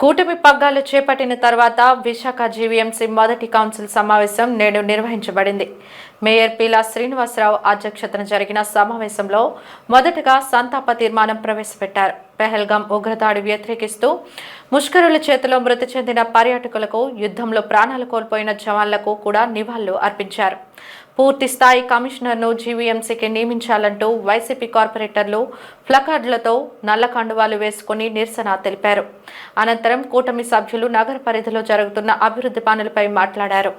కూటమి పగ్గాలు చేపట్టిన తర్వాత విశాఖ జీవీఎంసీ మొదటి కౌన్సిల్ సమావేశం నేడు నిర్వహించబడింది. మేయర్ పీలా శ్రీనివాసరావు అధ్యక్షతన జరిగిన సమావేశంలో మొదటగా సంతాప తీర్మానం ప్రవేశపెట్టారు. పెహల్గాం ఉగ్రదాడి వ్యతిరేకిస్తూ ముష్కరుల చేతిలో మృతి చెందిన పర్యాటకులకు యుద్ధంలో ప్రాణాలు కోల్పోయిన జవాన్లకు కూడా నివాళులు అర్పించారు. పూర్తి స్థాయి కమిషనర్ను జీవీఎంసీకి నియమించాలంటూ వైసీపీ కార్పొరేటర్లు ప్లకార్డులతో నల్ల కండువాలు వేసుకుని నిరసన తెలిపారు. అనంతరం కూటమి సభ్యులు నగర పరిధిలో జరుగుతున్న అభివృద్ధి పనులపై మాట్లాడారు.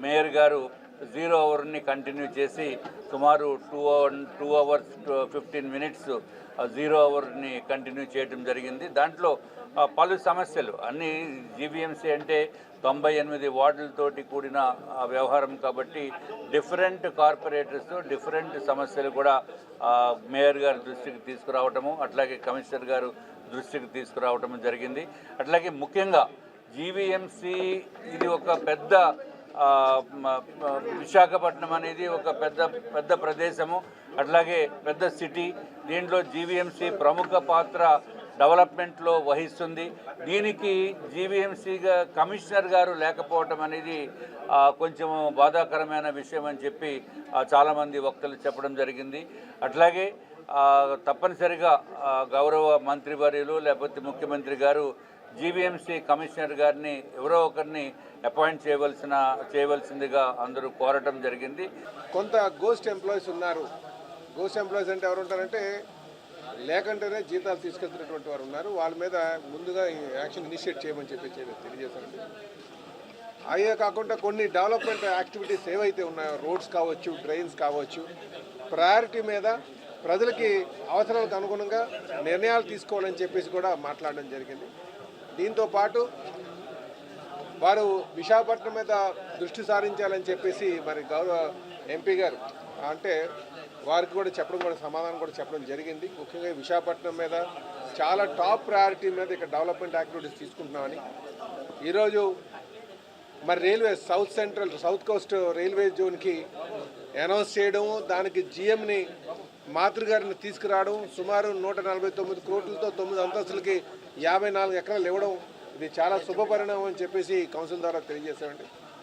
మేయర్ గారు జీరో అవర్ని కంటిన్యూ చేసి సుమారు two hour two hours fifteen minutes zero అవర్ని continue చేయడం జరిగింది. దాంట్లో పలు సమస్యలు. అన్ని జీవీఎంసీ అంటే తొంభై ఎనిమిది వార్డులతోటి కూడిన ఆ, వ్యవహారం కాబట్టి డిఫరెంట్ కార్పొరేటర్స్ డిఫరెంట్ సమస్యలు కూడా మేయర్ గారి దృష్టికి తీసుకురావటము అట్లాగే కమిషనర్ గారు దృష్టికి తీసుకురావటం జరిగింది. అట్లాగే ముఖ్యంగా జీవీఎంసీ ఇది ఒక పెద్ద విశాఖపట్నం అనేది ఒక పెద్ద పెద్ద ప్రదేశము. అట్లాగే పెద్ద సిటీ. దీంట్లో జీవీఎంసీ ప్రముఖ పాత్ర డెవలప్మెంట్లో వహిస్తుంది. దీనికి జీవీఎంసీగా కమిషనర్ గారు లేకపోవటం అనేది కొంచెం బాధాకరమైన విషయం అని చెప్పి చాలామంది వక్తలు చెప్పడం జరిగింది. అట్లాగే తప్పనిసరిగా గౌరవ గౌరవ మంత్రివర్యులు లేకపోతే ముఖ్యమంత్రి గారు జీవీఎంసీ కమిషనర్ గారిని ఎవరో ఒకరిని అపాయింట్ చేయవలసిన చేయవలసిందిగా అందరూ కోరటం జరిగింది. కొంత గోస్ట్ ఎంప్లాయీస్ ఉన్నారు. గోస్ట్ ఎంప్లాయీస్ అంటే ఎవరు ఉంటారంటే లేకంటేనే జీతాలు తీసుకెళ్తున్నటువంటి వారు ఉన్నారు. వాళ్ళ మీద ముందుగా ఈ యాక్షన్ ఇనిషియేట్ చేయమని చెప్పి చెప్పి తెలియజేశారండి అయ్యే కాకుండా కొన్ని డెవలప్మెంట్ యాక్టివిటీస్ ఏవైతే ఉన్నాయో రోడ్స్ కావచ్చు డ్రైన్స్ కావచ్చు ప్రయారిటీ మీద ప్రజలకి అవసరాలకు అనుగుణంగా నిర్ణయాలు తీసుకోవాలని చెప్పేసి కూడా మాట్లాడడం జరిగింది. దీంతో పాటు వారు విశాఖపట్నం మీద దృష్టి సారించాలని చెప్పేసి మరి గౌరవ ఎంపీ గారు అంటే వారికి కూడా చెప్పడం కూడా సమాధానం కూడా చెప్పడం జరిగింది. ముఖ్యంగా విశాఖపట్నం మీద చాలా టాప్ ప్రయారిటీ మీద ఇక్కడ డెవలప్మెంట్ యాక్టివిటీస్ తీసుకుంటున్నామని. ఈరోజు మరి railway south central south coast railway జోన్కి announce చేయడం దానికి జిఎంని మాతృగారిని తీసుకురావడం సుమారు నూట నలభై తొమ్మిది కోట్లతో తొమ్మిది అంతస్తులకి యాభై నాలుగు ఎకరాలు ఇవ్వడం ఇది చాలా శుభపరిణామం అని చెప్పేసి కౌన్సిల్ ద్వారా తెలియజేశామండి.